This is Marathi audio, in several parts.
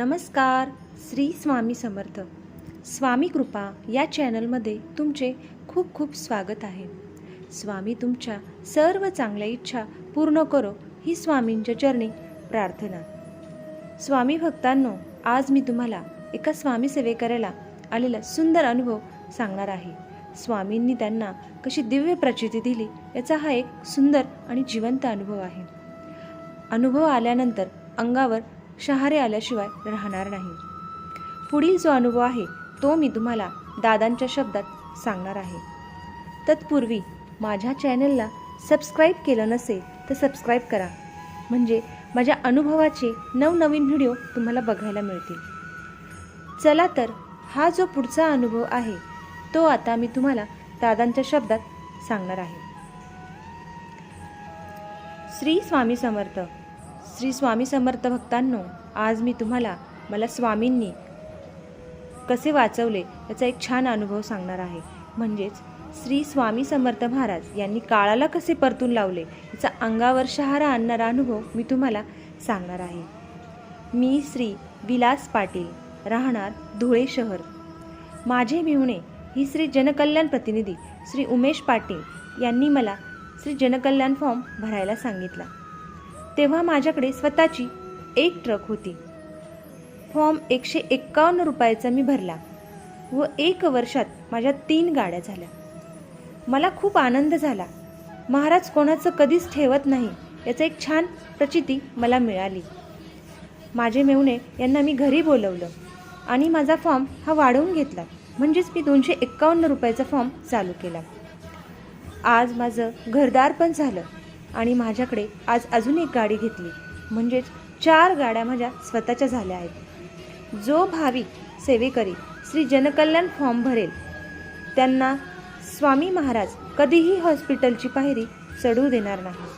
नमस्कार श्री स्वामी समर्थ. स्वामी कृपा या चॅनलमध्ये तुमचे खूप खूप स्वागत आहे. स्वामी तुमच्या सर्व चांगल्या इच्छा पूर्ण करो ही स्वामींच्या चरणी प्रार्थना. स्वामी भक्तांनो आज मी तुम्हाला एका स्वामी सेवेकऱ्याला आलेला सुंदर अनुभव सांगणार आहे. स्वामींनी त्यांना कशी दिव्य प्रचिती दिली याचा हा एक सुंदर आणि जिवंत अनुभव आहे. अनुभव आल्यानंतर अंगावर शहारे आल्याशिवाय राहणार नाही. पुढील जो अनुभव आहे तो मी तुम्हाला दादांच्या शब्दात सांगणार आहे. तत्पूर्वी माझ्या चॅनलला सबस्क्राईब केलं नसेल तर सबस्क्राईब करा. म्हणजे माझ्या अनुभवाचे नवनवीन व्हिडिओ तुम्हाला बघायला मिळतील. चला तर हा जो पुढचा अनुभव आहे तो आता मी तुम्हाला दादांच्या शब्दात सांगणार आहे. श्री स्वामी समर्थ. श्री स्वामी समर्थ भक्तांनो आज मी तुम्हाला मला स्वामींनी कसे वाचवले याचा एक छान अनुभव सांगणार आहे. म्हणजेच श्री स्वामी समर्थ महाराज यांनी काळाला कसे परतून लावले याचा अंगावर शहारा आणणारा अनुभव मी तुम्हाला सांगणार आहे. मी श्री विलास पाटील राहणार धुळे शहर. माझे मिहुणे ही श्री जनकल्याण प्रतिनिधी श्री उमेश पाटील यांनी मला श्री जनकल्याण फॉर्म भरायला सांगितला. तेव्हा माझ्याकडे स्वतःची एक ट्रक होती. फॉर्म एकशे एक्कावन्न रुपयाचा मी भरला व एक वर्षात माझ्या तीन गाड्या झाल्या. मला खूप आनंद झाला. महाराज कोणाचं कधीच ठेवत नाही याचं एक छान प्रचिती मला मिळाली. माझे मेवणे यांना मी घरी बोलवलं आणि माझा फॉर्म हा वाढवून घेतला म्हणजेच मी दोनशे एक्कावन्न रुपयाचा फॉर्म चालू केला. आज माझं घरदार पण झालं आणि माझ्याकडे आज अजून एक गाडी घेतली म्हणजेच चार गाड्या माझ्या स्वतःच्या झाल्या आहेत. जो भाविक सेवेकरी श्री जनकल्याण फॉर्म भरेल त्यांना स्वामी महाराज कधीही हॉस्पिटलची पायरी चढू देणार नाही.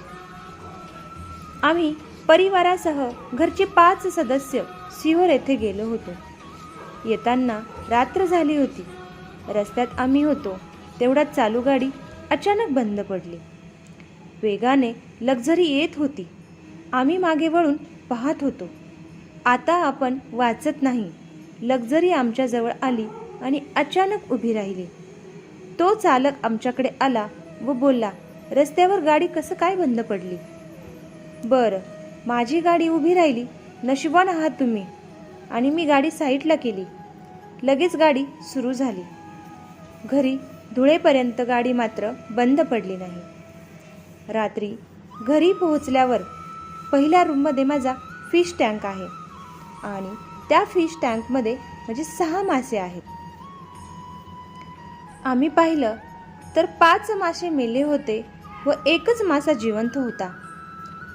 आम्ही परिवारासह घरचे पाच सदस्य सिहोर येथे गेलो होतो. येताना रात्र झाली होती. रस्त्यात आम्ही होतो तेवढ्यात चालू गाडी अचानक बंद पडली. वेगाने लक्झरी येत होती. आम्ही मागे वळून पाहत होतो. आता आपण वाचत नाही. लक्झरी आमच्याजवळ आली आणि अचानक उभी राहिली. तो चालक आमच्याकडे आला व बोलला रस्त्यावर गाडी कसं काय बंद पडली? बरं माझी गाडी उभी राहिली. नशिबान आहात तुम्ही. आणि मी गाडी साईडला केली. लगेच गाडी सुरू झाली. घरी धुळेपर्यंत गाडी मात्र बंद पडली नाही. रात्री घरी पोहोचल्यावर पहिल्या रूममध्ये माझा फिश टँक आहे. आणि त्या फिश टँकमध्ये माझे सहा मासे आहेत. आम्ही पाहिलं तर पाच मासे मेले होते व एकच मासा जिवंत होता.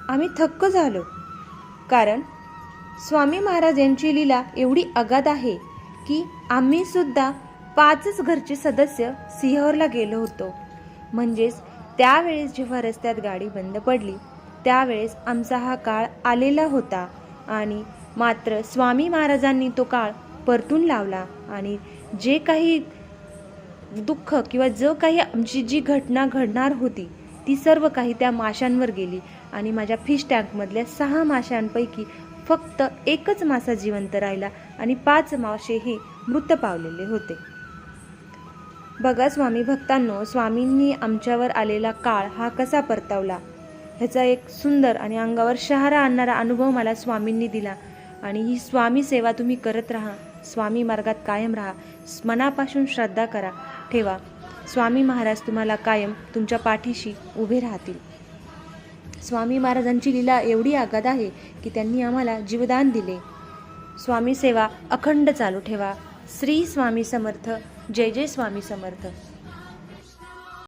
आम्ही थक्क झालो. कारण स्वामी महाराज यांची लीला एवढी अगाध आहे की आम्ही सुद्धा पाचच घरचे सदस्य सिंहरला गेलो होतो. म्हणजेच त्यावेळेस जेव्हा रस्त्यात गाडी बंद पडली त्यावेळेस आमचा हा काळ आलेला होता. आणि मात्र स्वामी महाराजांनी तो काळ परतून लावला. आणि जे काही दुःख किंवा जो काही आमची जी घटना घडणार होती ती सर्व काही त्या माशांवर गेली. आणि माझ्या फिश टँकमधल्या सहा माशांपैकी फक्त एकच मासा जिवंत राहिला आणि पाच मासे हे मृत पावलेले होते. बघा स्वामी भक्तांनो स्वामींनी आमच्यावर आलेला काळ हा कसा परतावला? ह्याचा एक सुंदर आणि अंगावर शहारा आणणारा अनुभव मला स्वामींनी दिला. आणि ही स्वामी सेवा तुम्ही करत राहा. स्वामी मार्गात कायम राहा. मनापासून श्रद्धा करा. ठेवा. स्वामी महाराज तुम्हाला कायम तुमच्या पाठीशी उभे राहतील. स्वामी महाराजांची लीला एवढी आगाध आहे की त्यांनी आम्हाला जीवदान दिले. स्वामी सेवा अखंड चालू ठेवा. श्री स्वामी समर्थ. जय जय स्वामी समर्थ.